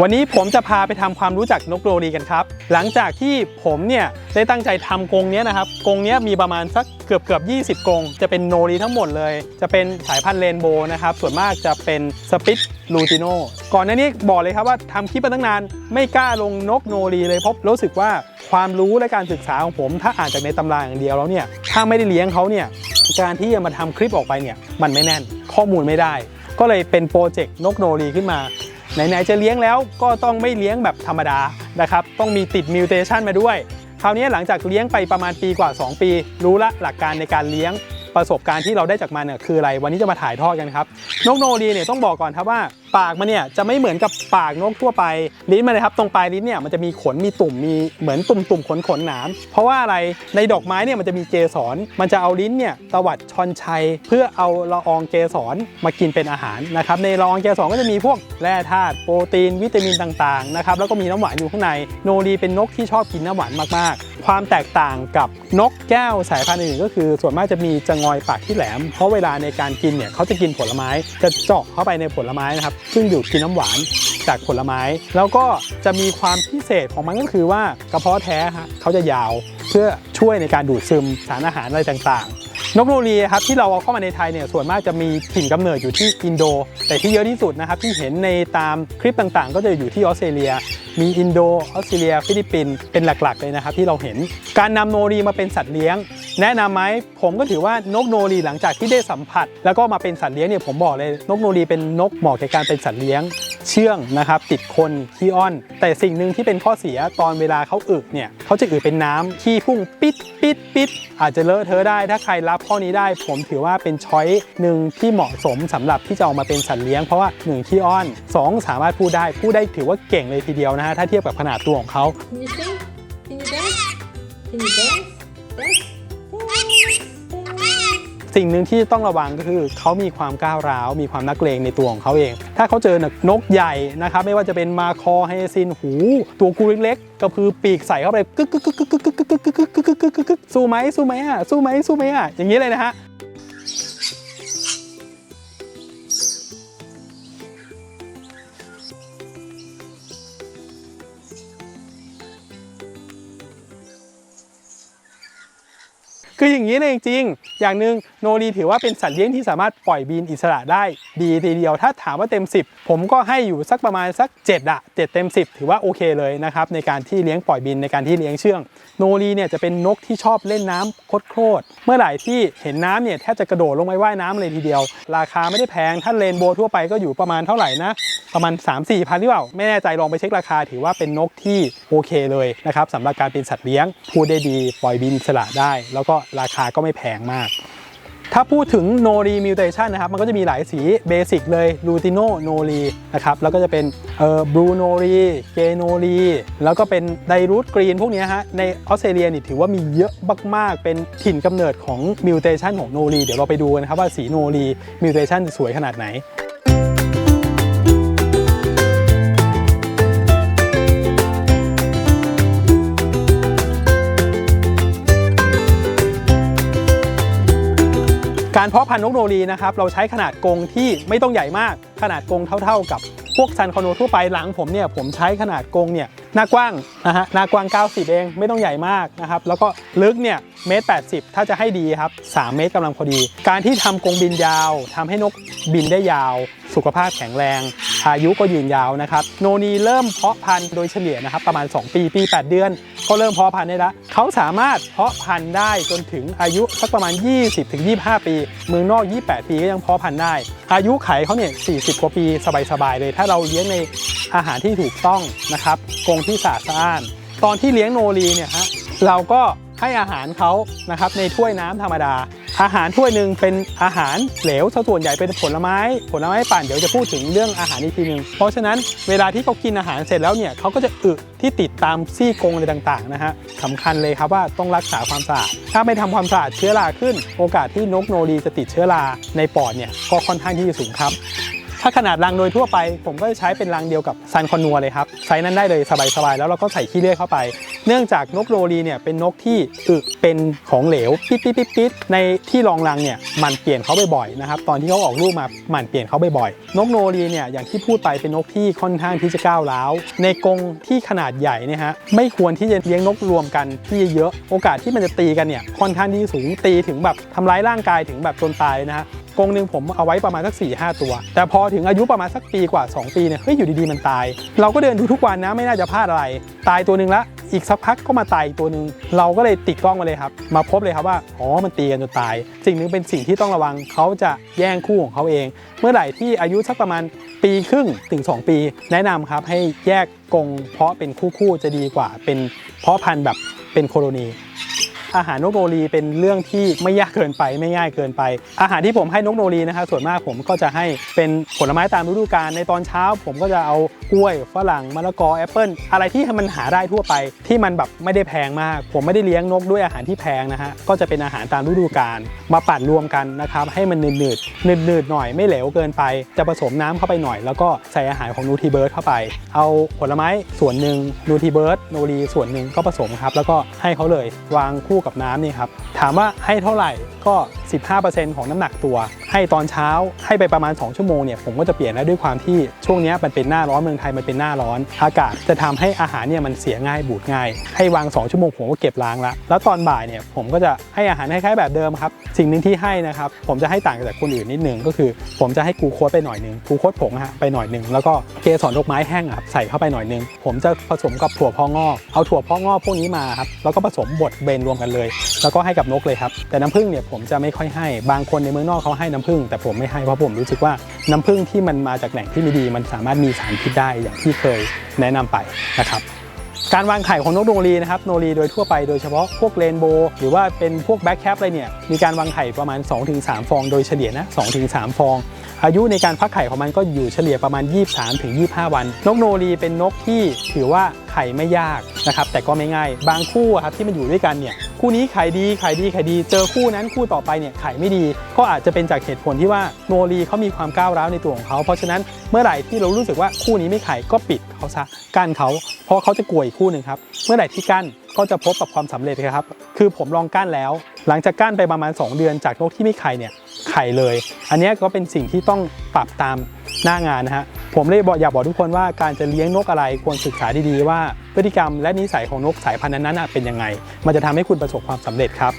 วันนี้ผมจะพาไปทำความรู้จักนกโรลีกันครับ หลังจากที่ผมเนี่ยได้ตั้งใจทำกรงเนี้ยนะครับกรงเนี้ยมีประมาณสักเกือบเกือบ20 กรง จะเป็นโนรีทั้งหมดเลย จะเป็นสายพันธุ์เรนโบว์นะครับ ส่วนมากจะเป็นสปิตลูติโนก่อนหน้านี้บอกเลยครับว่าทำคลิปมาตั้งนาน ไม่กล้าลงนกโนรีเลยเพราะรู้สึกว่าความรู้และการศึกษาของผม ถ้าอ่านจากในตำราอย่างเดียวแล้วเนี่ยถ้าไม่ได้เลี้ยงเขาเนี่ยการที่จะมาทำคลิปออกไปเนี่ยมันไม่แน่นข้อมูลไม่ได้ ก็เลยเป็นโปรเจกต์นกโนรีขึ้นมา ไหนๆจะเลี้ยงแล้วก็ต้องไม่เลี้ยงแบบธรรมดานะครับ ต้องมีติดมิวเทชันมาด้วย คราวนี้หลังจากเลี้ยงไปประมาณปีกว่า 2 ปี รู้ละหลักการในการเลี้ยง ประสบการณ์ที่เราได้จากมันเนี่ยคืออะไรวันนี้จะมาถ่ายทอดกันครับนกโนรีเนี่ยต้องบอกก่อนครับว่า ปากมันเนี่ยจะไม่เหมือนกับปากนกทั่วไปลิ้นมันเลยครับตรงปลายลิ้นเนี่ยมันจะมีขนมีตุ่มมีเหมือนตุ่มตุ่มขนขนหนามเพราะว่าอะไรในดอกไม้เนี่ยมันจะมีเกสรมันจะเอาลิ้นเนี่ยตวัดชอนชัย เพื่อเอาละอองเกสรมากินเป็นอาหารนะครับในละอองเกสรก็จะมีพวกแร่ธาตุโปรตีน วิตามินต่างๆนะครับแล้วก็มีน้ำหวานอยู่ข้างในโนรีเป็นนกที่ชอบกินน้ำหวานมากๆ ความแตกต่างกับนกแก้วสายพันธุ์อื่นก็คือ ส่วนมากจะมีจะงอยปากที่แหลม เพราะเวลาในการกินเนี่ยเขาจะกินผลไม้จะเจาะเข้าไปในผลไม้นะครับซึ่งดูดกินน้ำหวานจากผลไม้ แล้วก็จะมีความพิเศษของมันก็คือว่ากระเพาะแท้ฮะเขาจะยาวเพื่อช่วยในการดูดซึมสารอาหารอะไรต่างๆ นกโนรีครับที่เราเอาเข้ามาในไทยเนี่ยส่วนมากจะมีถิ่นกำเนิดอยู่ที่อินโด แต่ที่เยอะที่สุดนะครับที่เห็นในตามคลิปต่างๆ ก็จะอยู่ที่ออสเตรเลีย มีอินโดออสเตรเลีย ฟิลิปปินส์เป็นหลักๆเลยนะครับที่เราเห็นการนำโนรีมาเป็นสัตว์เลี้ยง แนะนำไหมผมก็ถือว่านกโนรีหลังจากที่ได้สัมผัส แล้วก็มาเป็นสัตว์เลี้ยงเนี่ยผมบอกเลยนกโนรีเป็นนกเหมาะแก่การเป็นสัตว์เลี้ยง เชื่องนะครับติดคนขี้อ้อน แต่สิ่งหนึ่งที่เป็นข้อเสียตอนเวลาเขาอึเนี่ยเขาจะอึเป็นน้ำขี้พุ่งปิดปิดปิดอาจจะเลอะเทอะได้ถ้าใครรับข้อนี้ได้ ผมถือว่าเป็นช้อยหนึ่งที่เหมาะสมสำหรับที่จะเอามาเป็นสัตว์เลี้ยงเพราะว่าหนึ่งขี้อ้อนสองสามารถพูดได้พูดได้ถือว่าเก่งเลยทีเดียวนะฮะถ้าเทียบกับขนาดตัวของเขา สิ่งหนึ่งที่ต้องระวังก็คือเขามีความก้าวร้าว มีความนักเลงในตัวของเขาเอง ถ้าเขาเจอนกใหญ่นะครับไม่ว่าจะเป็นมาคอไฮซินหู ตัวกูเล็กๆกระพือปีกใส่เข้าไปกึกกึกกึกกึกกึกกึกกึกกึกกึกกึกกึกกึกกึกกึกสู้ไหมสู้ไหมอะสู้ไหมสู้ไหมอะอย่างนี้เลยนะฮะ คืออย่างนี้เลยจริงๆอย่างหนึ่งโนรีถือว่าเป็นสัตว์เลี้ยงที่สามารถปล่อยบินอิสระได้ดีทีเดียวถ้าถามว่าเต็ม 10 ผมก็ให้อยู่สักประมาณสัก7อะ7เต็ม 10 ถือว่าโอเคเลยนะครับในการที่เลี้ยงปล่อยบินในการที่เลี้ยงเชื่อง โนรีเนี่ยจะเป็นนกที่ชอบเล่นน้ำโคตรเมื่อไหร่ที่เห็นน้ำเนี่ยแทบจะกระโดดลงไปว่ายน้ำเลยทีเดียว ราคาไม่ได้แพงถ้าเลนโบทั่วไปก็อยู่ประมาณเท่าไหร่นะประมาณ 3 4พันหรือเปล่าไม่แน่ใจลองไปเช็คราคา ถือว่าเป็นนกที่โอเคเลยนะครับสำหรับการเป็นสัตว์เลี้ยงพูดได้ดีปล่อยบินสระได้ แล้วก็ราคาก็ไม่แพงมาก ถ้าพูดถึงโนรีมิวเทชันนะครับ มันก็จะมีหลายสีเบสิกเลยลูติโนโนรีนะครับ แล้วก็จะเป็นเอ่อบลูโนรีเกโนรีแล้วก็เป็นไดรูทกรีนพวกนี้ฮะ ในออสเตรเลียนี่ถือว่ามีเยอะมาก ๆ เป็นถิ่นกำเนิดของมิวเทชันของโนรีเดี๋ยวเราไปดูกันนะครับว่าสีโนรีมิวเทชันสวยขนาดไหน การเพาะพันธุ์นกโนรีนะครับเราใช้ขนาดกรงที่ไม่ต้องใหญ่มากขนาดกรงเท่า ๆกับ พวกซันคอนโดทั่วไปหลังผมเนี่ยผมใช้ขนาดกรงเนี่ยหน้ากว้างนะฮะหน้ากว้าง 90 เองไม่ต้องใหญ่มากนะครับแล้วก็ลึกเนี่ยเมตร80ถ้าจะให้ดีครับ 3 เมตรกำลังพอดี การที่ทำกรงบินยาว ทำให้นกบินได้ยาว สุขภาพแข็งแรง อายุก็ยืนยาวนะครับ โนนีเริ่มเพาะพันธุ์โดยเฉลี่ยนะครับ ประมาณ 2 ปี ปี 8 เดือน ก็เริ่มเพาะพันธุ์ได้ล้วเขาสามารถเพาะพันธุ์ได้จนถึงอายุสักประมาณ 20-25 ปี เมืองนอก 28 ปีก็ยังเพาะพันธุ์ได้อายุไขเขาเนี่ย40 กว่าปีสบายๆเลย ถ้าเราเลี้ยงในอาหารที่ถูกต้องนะครับกรงที่สะอาดสะอ้านตอนที่เลี้ยงโนรีเนี่ยฮะเราก็ให้อาหารเขานะครับในถ้วยน้ำธรรมดา อาหารถ้วยหนึ่งเป็นอาหารเหลวส่วนใหญ่เป็นผลไม้ ผลไม้ปั่นเดี๋ยวจะพูดถึงเรื่องอาหารอีกทีหนึ่งเพราะฉะนั้นเวลาที่เขากินอาหารเสร็จแล้วเนี่ยเขาก็จะอึที่ติดตามซี่กรงอะไรต่างๆนะฮะสำคัญเลยครับว่าต้องรักษาความสะอาดถ้าไม่ทำความสะอาดเชื้อราขึ้น โอกาสที่นกโนรีจะติดเชื้อราในปอดเนี่ยก็ค่อนข้างที่จะสูงครับถ้าขนาดรังโดยทั่วไป ผมก็จะใช้เป็นรังเดียวกับซันคอนัวเลยครับไซส์นั้นได้เลยสบายๆ แล้วเราก็ใส่ขี้เลื่อยเข้าไป เนื่องจากนกโรลีเนี่ยเป็นนกที่อึเป็นของเหลวปิดปิดปิดปิดในที่รองรังเนี่ยมันเปลี่ยนเขาบ่อยๆนะครับตอนที่เขาออกลูกมาหมันเปลี่ยนเขาบ่อยๆนกโรลีเนี่ยอย่างที่พูดไปเป็นนกที่ค่อนข้างที่จะก้าวร้าวในกรงที่ขนาดใหญ่เนี่ยฮะไม่ควรที่จะเลี้ยงนกรวมกันที่เยอะโอกาสที่มันจะตีกันเนี่ยค่อนข้างที่สูงตีถึงแบบทำร้ายร่างกายถึงแบบจนตายนะฮะกรงหนึ่งผมเอาไว้ประมาณสัก4ี่หตัว แต่พอถึงอายุประมาณสักปีกว่า 2 ปีเนี่ยเฮ้ยอยู่ดีๆมันตาย เราก็เดินดูทุกวันนะไม่น่าจะพลาดอะไร ตายตัวหนึ่งละ อีกสักพักก็มาตายอีกตัวหนึ่งเราก็เลยติดกล้องมาเลยครับ มาพบเลยครับว่าอ๋อมันตีกันจนตาย สิ่งหนึ่งเป็นสิ่งที่ต้องระวังเขาจะแย่งคู่ของเขาเอง เมื่อไหร่ที่อายุสักประมาณปีครึ่งถึง 2 ปี แนะนำครับให้แยกกรงเพาะเป็นคู่ๆจะดีกว่าเป็นเพาะพันธุ์แบบเป็นโคโลนี อาหารนกโนรีเป็นเรื่องที่ไม่ยากเกินไปไม่ง่ายเกินไป อาหารที่ผมให้นกโนรีนะครับส่วนมากผมก็จะให้เป็นผลไม้ตามฤดูกาลในตอนเช้า ผมก็จะเอากล้วยฝรั่งมะละกอแอปเปิ้ลอะไรที่มันหาได้ทั่วไป ที่มันแบบไม่ได้แพงมาก ผมไม่ได้เลี้ยงนกด้วยอาหารที่แพงนะฮะก็จะเป็นอาหารตามฤดูกาลมาปั่นรวมกันนะครับให้มันหนืดหนืดหนืดหนืดๆหน่อยไม่เหลวเกินไป จะผสมน้ำเข้าไปหน่อย แล้วก็ใส่อาหารของนูทีเบิร์ดเข้าไป เอาผลไม้ส่วนหนึ่งนูทีเบิร์ดโนรีส่วนหนึ่งก็ผสมครับแล้วก็ให้เขาเลยวางคู่กับน้ำนี่ครับถามว่าให้เท่าไหร่ก็15%ของน้ำหนักตัว ให้ตอนเช้าให้ไปประมาณ 2 ชั่วโมงเนี่ยผมก็จะเปลี่ยนแล้วด้วยความที่ช่วงนี้มันเป็นหน้าร้อนเมืองไทยมันเป็นหน้าร้อน อากาศจะทำให้อาหารเนี่ยมันเสียง่ายบูดง่าย ให้วาง 2 ชั่วโมงผมก็เก็บล้างละแล้วตอนบ่ายเนี่ยผมก็จะให้อาหารคล้ายๆแบบเดิมครับสิ่งหนึ่งที่ให้นะครับผมจะให้ต่างจากคนอื่นนิดนึงก็คือ ผมจะให้กูโคสไปหน่อยหนึงกูโคสผงฮะไปหน่อยหนึงแล้วก็เกสรดอกไม้แห้งอะครับใส่เข้าไปหน่อยหนึงผมจะผสมกับถั่วพองอกเอาถั่วพองอกพวกนี้มาครับแล้วก็ผสมบดเบนรวมกันเลย แล้วก็ให้กับนกเลยครับแต่น้ำผึ้งเนี่ยผมจะไม่ค่อยให้ บางคนในเมืองนอกเขาให้น้ำผึ้งแต่ผมไม่ให้เพราะผมรู้สึกว่าน้ำผึ้งที่มันมาจากแหล่งที่ไม่ดีมันสามารถมีสารพิษได้อย่างที่เคยแนะนำไปนะครับการวางไข่ของนกโนรีนะครับโนรีโดยทั่วไปโดยเฉพาะพวกเรนโบว์หรือว่าเป็นพวกแบ็คแคปอะไรเนี่ยมีการวางไข่ประมาณ 2-3 ฟองโดยเฉลี่ยนะ2-3 ฟอง อายุในการฟักไข่ของมันก็อยู่เฉลี่ยประมาณ 23-25 วัน นกโนรีเป็นนกที่ถือว่าไข่ไม่ยากนะครับแต่ก็ไม่ง่าย บางคู่ครับที่มันอยู่ด้วยกันเนี่ย คู่นี้ไข่ดีไข่ดีไข่ดี เจอคู่นั้นคู่ต่อไปเนี่ยไข่ไม่ดี ก็อาจจะเป็นจากเหตุผลที่ว่าโนรีเขามีความก้าวร้าวในตัวของเขาเพราะฉะนั้นเมื่อไหร่ที่เรารู้สึกว่าคู่นี้ไม่ไข่ก็ปิดเขาซะกั้นเขา เพราะเขาจะกลัวอีกคู่หนึ่งครับเมื่อไหร่ที่กั้นก็จะพบกับความสำเร็จครับคือผมลองกั้นแล้ว หลังจากกั้นไปประมาณ 2 เดือนจากนกที่ไม่ไข่เนี่ยไข่เลย อันนี้ก็เป็นสิ่งที่ต้องปรับตามหน้างานนะฮะ ผมเลยบอกอยากบอกทุกคนว่าการจะเลี้ยงนกอะไรควรศึกษาดีๆว่า พฤติกรรมและนิสัยของนกสายพันธุ์นั้นๆเป็นยังไง มันจะทำให้คุณประสบความสำเร็จครับ